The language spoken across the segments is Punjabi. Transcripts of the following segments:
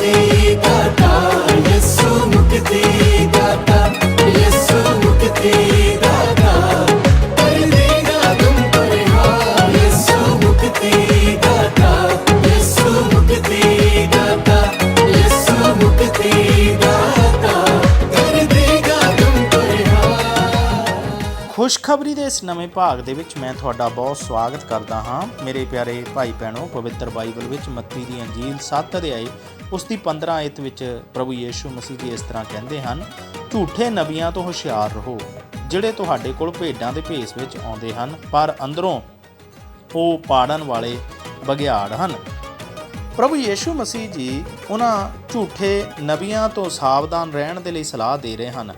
ਮੁਕਤੀ ਦਾਤਾ ਯਿਸੂ ਖੁਸ਼ਖਬਰੀ ਦੇ ਇਸ ਨਵੇਂ ਭਾਗ ਦੇ ਵਿੱਚ ਮੈਂ ਤੁਹਾਡਾ ਬਹੁਤ ਸਵਾਗਤ ਕਰਦਾ ਹਾਂ। ਮੇਰੇ ਪਿਆਰੇ ਭਾਈ ਭੈਣੋ, ਪਵਿੱਤਰ ਬਾਈਬਲ ਵਿੱਚ ਮੱਤੀ ਦੀ ਅੰਜੀਲ 7 ਅਧਿਆਇ ਉਸ ਦੀ 15 ਆਇਤ ਵਿੱਚ ਪ੍ਰਭੂ ਯੀਸ਼ੂ ਮਸੀਹ ਜੀ ਇਸ ਤਰ੍ਹਾਂ ਕਹਿੰਦੇ ਹਨ, ਝੂਠੇ ਨਬੀਆਂ ਤੋਂ ਹੁਸ਼ਿਆਰ ਰਹੋ, ਜਿਹੜੇ ਤੁਹਾਡੇ ਕੋਲ ਭੇਡਾਂ ਦੇ ਭੇਸ ਵਿੱਚ ਆਉਂਦੇ ਹਨ, ਪਰ ਅੰਦਰੋਂ ਉਹ ਪਾੜਨ ਵਾਲੇ ਬਗਿਆੜ ਹਨ। ਪ੍ਰਭੂ ਯੀਸ਼ੂ ਮਸੀਹ ਜੀ ਉਹਨਾਂ ਝੂਠੇ ਨਬੀਆਂ ਤੋਂ ਸਾਵਧਾਨ ਰਹਿਣ ਦੇ ਲਈ ਸਲਾਹ ਦੇ ਰਹੇ ਹਨ।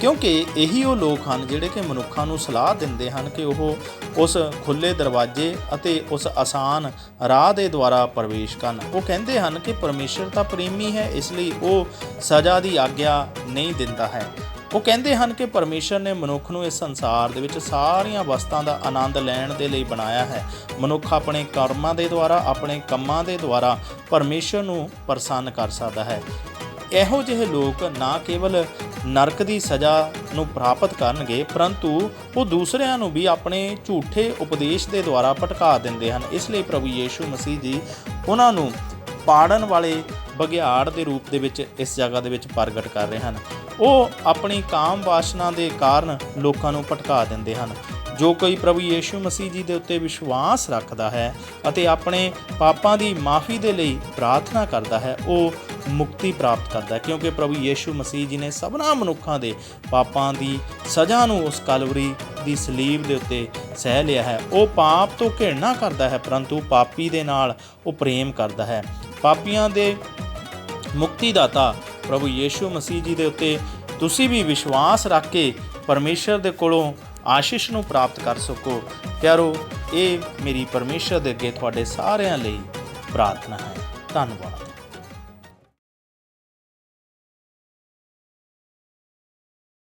ਕਿਉਂਕਿ ਇਹੀ ਉਹ ਲੋਕ ਹਨ ਜਿਹੜੇ ਕਿ ਮਨੁੱਖਾਂ ਨੂੰ ਸਲਾਹ ਦਿੰਦੇ ਹਨ ਕਿ ਉਹ ਉਸ ਖੁੱਲੇ ਦਰਵਾਜ਼ੇ ਅਤੇ ਉਸ ਆਸਾਨ ਰਾਹ ਦੇ ਦੁਆਰਾ ਪ੍ਰਵੇਸ਼ ਕਰਨ। ਉਹ ਕਹਿੰਦੇ ਹਨ ਕਿ ਪਰਮੇਸ਼ਰ ਤਾਂ ਪ੍ਰੇਮੀ ਹੈ, ਇਸ ਲਈ ਉਹ ਸਜ਼ਾ ਦੀ ਆਗਿਆ ਨਹੀਂ ਦਿੰਦਾ ਹੈ। ਉਹ ਕਹਿੰਦੇ ਹਨ ਕਿ ਪਰਮੇਸ਼ਰ ਨੇ ਮਨੁੱਖ ਨੂੰ ਇਸ ਸੰਸਾਰ ਦੇ ਵਿੱਚ ਸਾਰੀਆਂ ਵਸਤਾਂ ਦਾ ਆਨੰਦ ਲੈਣ ਦੇ ਲਈ ਬਣਾਇਆ ਹੈ। ਮਨੁੱਖ ਆਪਣੇ ਕਰਮਾਂ ਦੇ ਦੁਆਰਾ, ਆਪਣੇ ਕੰਮਾਂ ਦੇ ਦੁਆਰਾ ਪਰਮੇਸ਼ਰ ਨੂੰ ਪ੍ਰਸੰਨ ਕਰ ਸਕਦਾ ਹੈ। ਇਹੋ ਜਿਹੇ ਲੋਕ ਨਾ ਕੇਵਲ ਨਰਕ ਦੀ ਸਜ਼ਾ ਨੂੰ ਪ੍ਰਾਪਤ ਕਰਨਗੇ, ਪਰੰਤੂ ਉਹ ਦੂਸਰਿਆਂ ਨੂੰ ਵੀ ਆਪਣੇ ਝੂਠੇ ਉਪਦੇਸ਼ ਦੇ ਦੁਆਰਾ ਭਟਕਾ ਦਿੰਦੇ ਹਨ। ਇਸ ਲਈ ਪ੍ਰਭੂ ਯੀਸ਼ੂ ਮਸੀਹ ਜੀ ਉਹਨਾਂ ਨੂੰ ਪਾੜਨ ਵਾਲੇ ਬਗਿਆੜ ਦੇ ਰੂਪ ਦੇ ਵਿੱਚ ਇਸ ਜਗ੍ਹਾ ਦੇ ਵਿੱਚ ਪ੍ਰਗਟ ਕਰ ਰਹੇ ਹਨ। ਉਹ ਆਪਣੀ ਕਾਮ ਵਾਸ਼ਨਾ ਦੇ ਕਾਰਨ ਲੋਕਾਂ ਨੂੰ ਭਟਕਾ ਦਿੰਦੇ ਹਨ। ਜੋ ਕੋਈ ਪ੍ਰਭੂ ਯੀਸ਼ੂ ਮਸੀਹ ਜੀ ਦੇ ਉੱਤੇ ਵਿਸ਼ਵਾਸ ਰੱਖਦਾ ਹੈ ਅਤੇ ਆਪਣੇ ਪਾਪਾਂ ਦੀ ਮਾਫੀ ਦੇ ਲਈ ਪ੍ਰਾਰਥਨਾ ਕਰਦਾ ਹੈ, ਉਹ ਮੁਕਤੀ ਪ੍ਰਾਪਤ ਕਰਦਾ ਹੈ, ਕਿਉਂਕਿ ਪ੍ਰਭੂ ਯੀਸ਼ੂ ਮਸੀਹ ਜੀ ਨੇ ਸਭਨਾ ਮਨੁੱਖਾਂ ਦੇ ਪਾਪਾਂ ਦੀ ਸਜ਼ਾ ਨੂੰ ਉਸ ਕਲਵਰੀ ਦੀ ਸਲੀਬ ਦੇ ਉੱਤੇ ਸਹਿ ਲਿਆ ਹੈ। ਉਹ ਪਾਪ ਤੋਂ ਘਿਰਣਾ ਕਰਦਾ ਹੈ, ਪਰੰਤੂ ਪਾਪੀ ਦੇ ਨਾਲ ਉਹ ਪ੍ਰੇਮ ਕਰਦਾ ਹੈ। ਪਾਪੀਆਂ ਦੇ ਮੁਕਤੀ ਦਾਤਾ ਪ੍ਰਭੂ ਯੀਸ਼ੂ ਮਸੀਹ ਜੀ ਦੇ ਉੱਤੇ ਤੁਸੀਂ ਵੀ ਵਿਸ਼ਵਾਸ ਰੱਖ ਕੇ ਪਰਮੇਸ਼ਰ ਦੇ ਕੋਲੋਂ ਆਸ਼ੀਸ਼ ਨੂੰ ਪ੍ਰਾਪਤ ਕਰ ਸਕੋ। ਪਿਆਰੋ, ਇਹ ਮੇਰੀ ਪਰਮੇਸ਼ਰ ਦੇ ਅੱਗੇ ਤੁਹਾਡੇ ਸਾਰਿਆਂ ਲਈ ਪ੍ਰਾਰਥਨਾ ਹੈ। ਧੰਨਵਾਦ।